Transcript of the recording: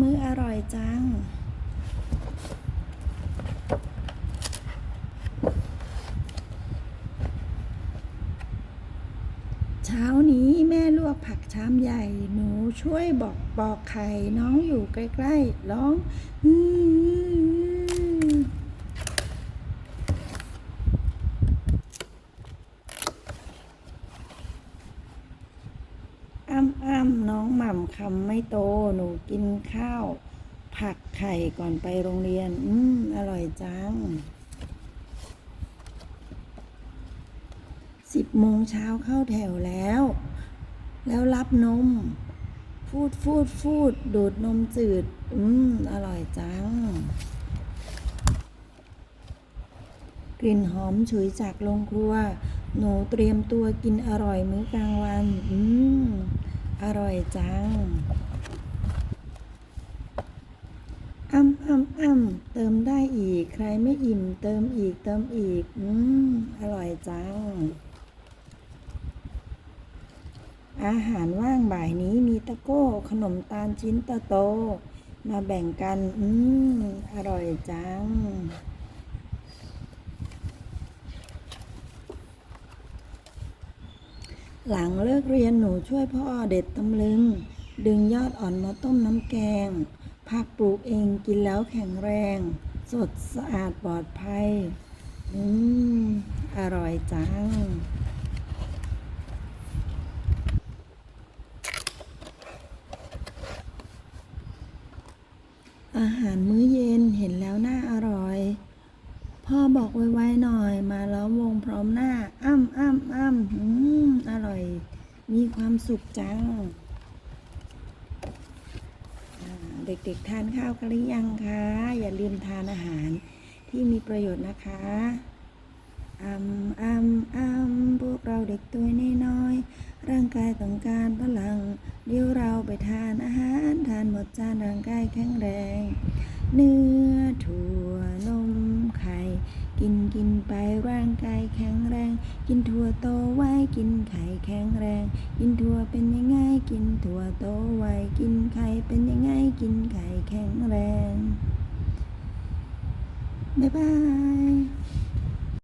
มื้ออร่อยจัง เช้านี้แม่ลวกผักชามใหญ่ หนูช่วยบอกปอกไข่น้องอยู่ใกล้ ๆ ร้องอื้อ อ้ำอ้ำน้องหม่ำคำไม่โต หนูกินข้าว ผักไข่ก่อนไปโรงเรียน อืม อร่อยจังสิบโมงเช้าเข้าแถวแล้ว แล้วรับนม ฟูดฟูดฟูด ดูดนมจืด อืม อร่อยจัง กลิ่นหอมฉุยจากโรงครัว หนูเตรียมตัวกินอร่อยมื้อกลางวัน อืม อร่อยจังอ้ำอ้ำอ้ำเติมได้อีก ใครไม่อิ่ม เติมอีก เติมอีก อืม อร่อยจัง อาหารว่างบ่ายนี้มีตะโก้ ขนมตาลชิ้นโตๆมาแบ่งกัน อืม อร่อยจัง หลังเลิกเรียนหนูช่วยพ่อเด็ดตำลึง ดึงยอดอ่อนมาต้มน้ำแกง ผักปลูกเองกินแล้วแข็งแรง สดสะอาดปลอดภัย อืม อร่อยจัง อาหารมื้อเย็นเห็นแล้วน่าอร่อย พ่อบอกไวๆหน่อย มาล้อมวงพร้อมหน้า อ้ำอ้ำอ้ำอืมอร่อย มีความสุขจัง เด็กๆทานข้าวกันหรือยังคะ อย่าลืมทานอาหารที่มีประโยชน์นะคะอ้ำอ้ำอ้ำพวกเราเด็กตัวน้อยๆร่างกายต้องการพลัง เดี๋ยวเราไปทานอาหาร ทานหมดจานร่างกายแข็งแรง เนื้อถั่วนมไข่ กินกินไปร่างกายแข็งแรง กินถั่วโตไว้กินไข่แข็งแรง กินถั่วเป็นยังไงกินถั่วโตไว้กินไข่เป็นยังไงกินไข่แข็งแรงบ๊ายบาย